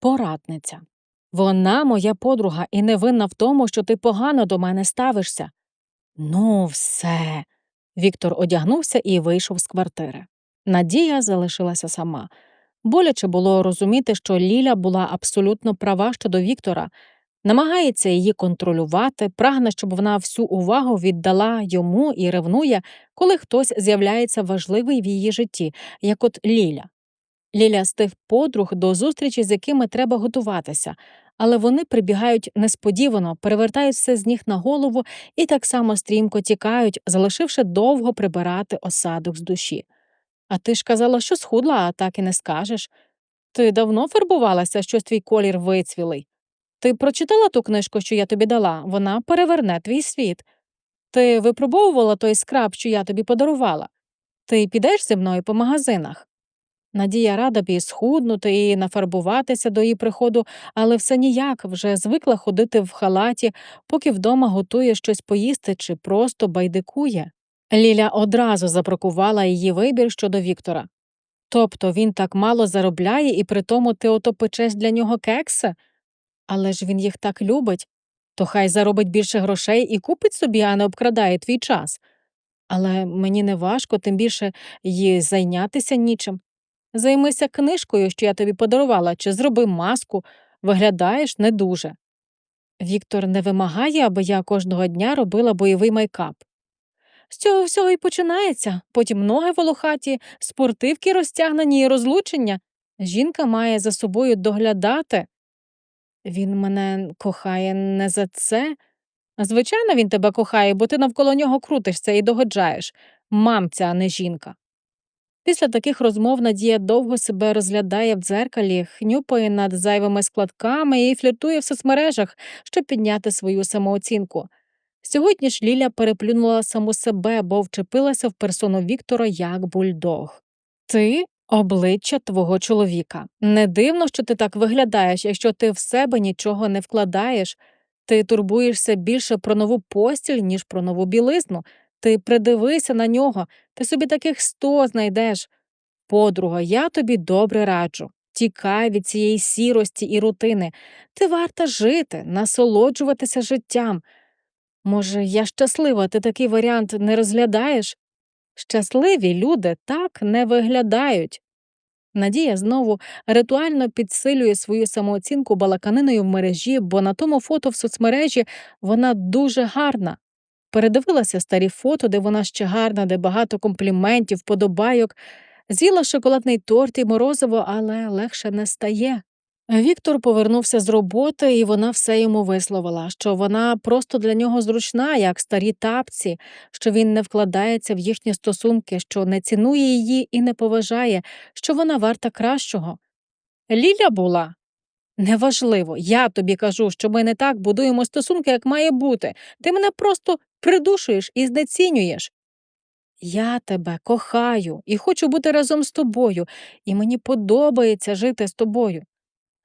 Порадниця. Вона моя подруга і не винна в тому, що ти погано до мене ставишся. Ну, все. Віктор одягнувся і вийшов з квартири. Надія залишилася сама. Боляче було розуміти, що Ліля була абсолютно права щодо Віктора, намагається її контролювати, прагне, щоб вона всю увагу віддала йому і ревнує, коли хтось з'являється важливий в її житті, як от Ліля. Ліля з тих подруг до зустрічі, з якими треба готуватися, але вони прибігають несподівано, перевертають все з ніг на голову і так само стрімко тікають, залишивши довго прибирати осадок з душі. А ти ж казала, що схудла, а так і не скажеш. Ти давно фарбувалася, щось твій колір вицвілий. Ти прочитала ту книжку, що я тобі дала, вона переверне твій світ. Ти випробовувала той скраб, що я тобі подарувала. Ти підеш зі мною по магазинах. Надія рада б і схуднути, і нафарбуватися до її приходу, але все ніяк вже звикла ходити в халаті, поки вдома готує щось поїсти чи просто байдикує. Ліля одразу запрокувала її вибір щодо Віктора. Тобто він так мало заробляє, і при тому ти ото печеш для нього кекси? Але ж він їх так любить, то хай заробить більше грошей і купить собі, а не обкрадає твій час. Але мені не важко, тим більше їй зайнятися нічим. Займися книжкою, що я тобі подарувала, чи зроби маску, виглядаєш не дуже. Віктор не вимагає, аби я кожного дня робила бойовий майкап. З цього всього і починається, потім ноги волохаті, спортивки розтягнені і розлучення. Жінка має за собою доглядати. Він мене кохає не за це. Звичайно, він тебе кохає, бо ти навколо нього крутишся і догоджаєш. Мамця, а не жінка. Після таких розмов Надія довго себе розглядає в дзеркалі, хнюпає над зайвими складками і фліртує в соцмережах, щоб підняти свою самооцінку. Сьогодні ж Ліля переплюнула саму себе, бо вчепилася в персону Віктора як бульдог. Ти обличчя твого чоловіка. Не дивно, що ти так виглядаєш, якщо ти в себе нічого не вкладаєш. Ти турбуєшся більше про нову постіль, ніж про нову білизну. Ти придивися на нього, ти собі таких сто знайдеш. Подруга, я тобі добре раджу. Тікай від цієї сірості і рутини. Ти варта жити, насолоджуватися життям. Може, я щаслива, ти такий варіант не розглядаєш? Щасливі люди так не виглядають. Надія знову ритуально підсилює свою самооцінку балаканиною в мережі, бо на тому фото в соцмережі вона дуже гарна. Передивилася старі фото, де вона ще гарна, де багато компліментів, подобайок, з'їла шоколадний торт і морозиво, але легше не стає. Віктор повернувся з роботи, і вона все йому висловила, що вона просто для нього зручна, як старі тапці, що він не вкладається в їхні стосунки, що не цінує її і не поважає, що вона варта кращого. Ліля була. Неважливо, я тобі кажу, що ми не так будуємо стосунки, як має бути. Ти мене просто придушуєш і знецінюєш. Я тебе кохаю і хочу бути разом з тобою, і мені подобається жити з тобою.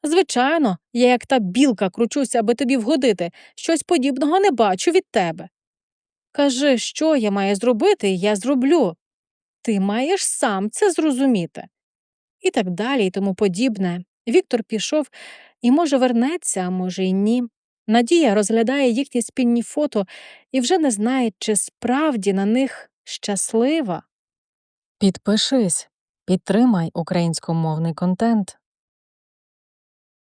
Звичайно, я як та білка кручуся, аби тобі вгодити, щось подібного не бачу від тебе. Кажи, що я маю зробити, і я зроблю. Ти маєш сам це зрозуміти. І так далі, і тому подібне. Віктор пішов і, може, вернеться, а може, й ні. Надія розглядає їхні спільні фото і вже не знає, чи справді на них щаслива. Підпишись, підтримай українськомовний контент.